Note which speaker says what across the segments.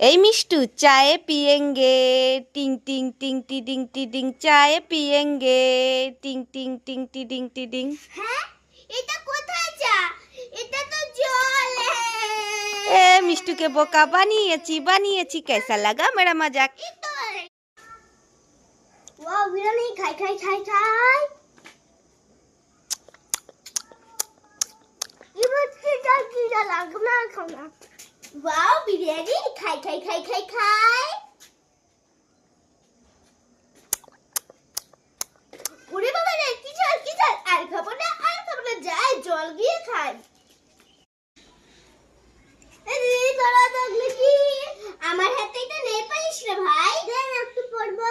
Speaker 1: এই মিষ্টু চায়ে পিয়েঙ্গে টিং টিং টিং টি ডিং টি ডিং চায়ে পিয়েঙ্গে টিং টিং টিং টি ডিং টি ডিং
Speaker 2: হ্যাঁ? এটা কোথায় চা এটা তো জল হ্যাঁ।
Speaker 1: এ মিষ্টুকে বোকা বানিয়েছি বানিয়েছি কেসা লাগা মেরা মজাক।
Speaker 2: ওয়াও বিরিয়ানি খাই খাই খাই খাই। ওয়াও বিরিয়ানি খাই খাই খাই খাই খাই ওরে বাবা রে, কি জল কি জল আর খাব না, আর খাব না। যাই জল গিয়ে খাই। তোরা দেখলে কি? আমার হাতে এটা নেল পালিশ রে ভাই। দেন একটু পরবো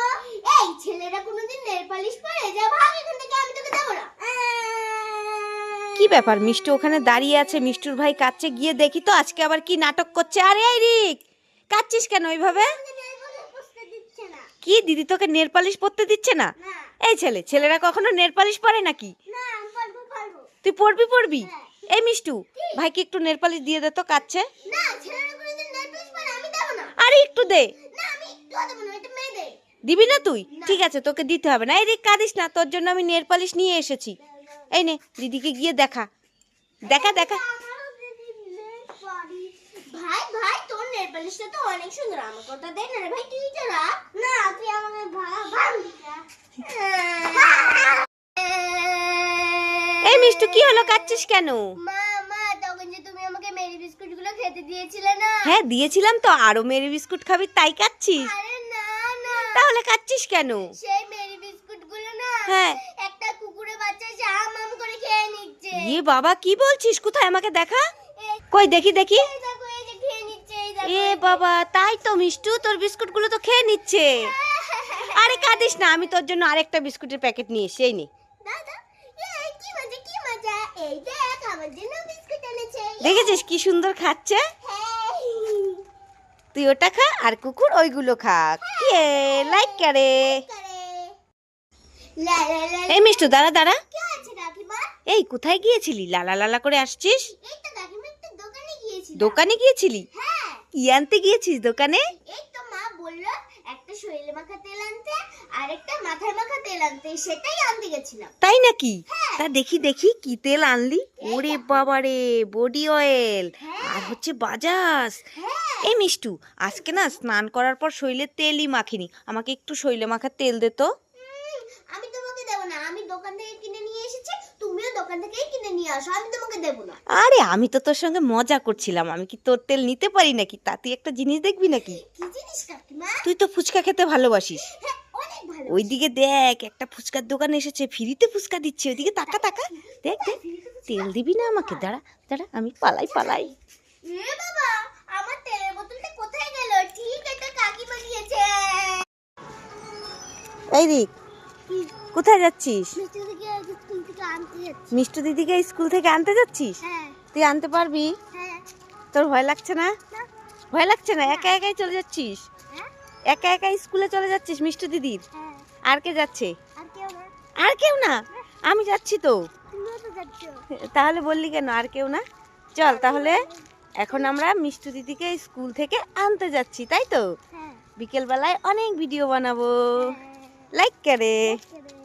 Speaker 2: এই, ছেলেরা কোনোদিন নেল পালিশ পরে? যা, ভাগ এখান থেকে আমি তোকে দেবো না
Speaker 1: কি ব্যাপার? মিষ্টু ওখানে দাঁড়িয়ে আছে। মিষ্টুর ভাই কাচ্ছে গিয়ে দেখি তো আজকে আবার কি নাটক করছে। আরে এই রিক! কাচ্ছিস কেন ওইভাবে? কি? দিদি তোকে নেল পালিশ পরতে দিচ্ছে না? এই ছেলে ছেলেরা কখনো নেল পালিশ পরে নাকি? তুই পড়বি পড়বি
Speaker 2: হ্যাঁ।
Speaker 1: এই মিষ্টু ভাইকে একটু নেল পালিশ দিয়ে দে তো কাচ্ছে আরে একটু দে।
Speaker 2: না দিবি না
Speaker 1: তুই? ঠিক আছে তোকে দিতে হবে না। এই রিক কাঁদিস না। তোর জন্য আমি নেরপালিশ নিয়ে এসেছি। এই নে দিদিকে গিয়ে দেখা। দেখা দেখা।
Speaker 2: ভাই ভাই তোর নেল পালিশটা তো অনেক সুন্দর। আমার কথা দে না রে ভাই তুই চালা না তুই আমাকে
Speaker 1: এই মিষ্টু কি হলো? কাচ্ছিস কেন?
Speaker 2: মা মা তখন যে তুমি আমাকে মেরি বিস্কুটগুলো খেতে দিয়েছিলে না?
Speaker 1: হ্যাঁ দিয়েছিলাম তো আরও মেরি বিস্কুট খাবি তাই কাচ্ছিস।
Speaker 2: আরে না না।
Speaker 1: তাহলে কাচ্ছিস কেন?
Speaker 2: সেই মেরি বিস্কুটগুলো না
Speaker 1: হ্যাঁ।
Speaker 2: একটা কুকুরে বাচ্চা এসে আম আম করে
Speaker 1: ইয়ে বাবা কি বলছিস? কোথায় আমাকে দেখা? কই দেখি দেখি। এ বাবা তাই তো মিষ্টু তোর বিস্কুটগুলো তো খেয়ে নিচ্ছে। আরে কাঁদিস না আমি তোর জন্য আরেকটা বিস্কুটের প্যাকেট নিয়ে এসে নে। দেখেছিস কি সুন্দর খাচ্ছে?
Speaker 2: হ্যাঁ।
Speaker 1: তুই ওটা খা আর কুকুর ওইগুলো খা। কে লাইক করে।
Speaker 2: করে। লা লা লা
Speaker 1: এই মিষ্টু দাঁড়া দাঁড়া। এই কোথায় গিয়েছিলি? লালা লালা করে আসছিস?
Speaker 2: দোকানে
Speaker 1: গিয়েছিলি?
Speaker 2: হ্যাঁ।
Speaker 1: কি আনতে গিয়েছিস দোকানে?
Speaker 2: এই তো মা বলল একটা শরীরে মাখা তেল আনতে আর একটা মাথায় মাখা তেল আনতে সেটাই আনতে গেছিলাম।
Speaker 1: তাই নাকি?
Speaker 2: হ্যাঁ।
Speaker 1: তা দেখি দেখি কি তেল আনলি? ওরে বাবারে বডি অয়েল। আর হচ্ছে বাজাজ।
Speaker 2: হ্যাঁ।
Speaker 1: এই মিষ্টু আজকে না স্নান করার পর শরীরে তেলই মাখিনি। আমাকে একটু শরীরে মাখার তেল দে তো।
Speaker 2: আমি তোমাকে দেবো না। আমি দোকান থেকে কিনে নিয়ে এসেছি তুমিও দোকান থেকেই কিনে নিয়ে আসো আমি তোমাকে দেবো না।
Speaker 1: আরে আমি তো তোর সঙ্গে মজা করছিলাম। আমি কি তোর তেল নিতে পারি নাকি? তা তুই একটা জিনিস দেখবি নাকি?
Speaker 2: কি জিনিস কাকিমা?
Speaker 1: তুই তো ফুচকা খেতে ভালোবাসিস।
Speaker 2: হ্যাঁ অনেক ভালো
Speaker 1: ওইদিকে দেখ একটা ফুচকার দোকান এসেছে ফ্রিতে ফুচকা দিচ্ছে। ওইদিকে তাকা তাকা দেখ দেখ। তেল দিবি না আমাকে? দাঁড়া দাঁড়া আমি পালাই পালাই।
Speaker 2: এ বাবা আমার তেলের বোতলটা কোথায় গেল? ঠিক একটা কাকিমা দিয়েছে
Speaker 1: এই দিক। কোথায় যাচ্ছিস?
Speaker 2: মিষ্টি
Speaker 1: দিদিকে স্কুল থেকে আনতে যাচ্ছিস?
Speaker 2: হ্যাঁ।
Speaker 1: তুই আনতে পারবি?
Speaker 2: হ্যাঁ।
Speaker 1: তোর ভয় লাগছে না? ভয় লাগছে না? একা একাই চলে যাচ্ছিস?
Speaker 2: হ্যাঁ।
Speaker 1: একা একা স্কুলে চলে যাচ্ছিস মিষ্টু দিদির? আর কে যাচ্ছে?
Speaker 2: আর কেউ না।
Speaker 1: আমি যাচ্ছি তো। তাহলে বললি কেন? আর কেউ না? চল তাহলে এখন আমরা মিষ্টু দিদিকে স্কুল থেকে আনতে যাচ্ছি তাই তো? বিকেলবেলায় অনেক ভিডিও বানাবো।
Speaker 2: হ্যাঁ
Speaker 1: লাইক করে
Speaker 2: করে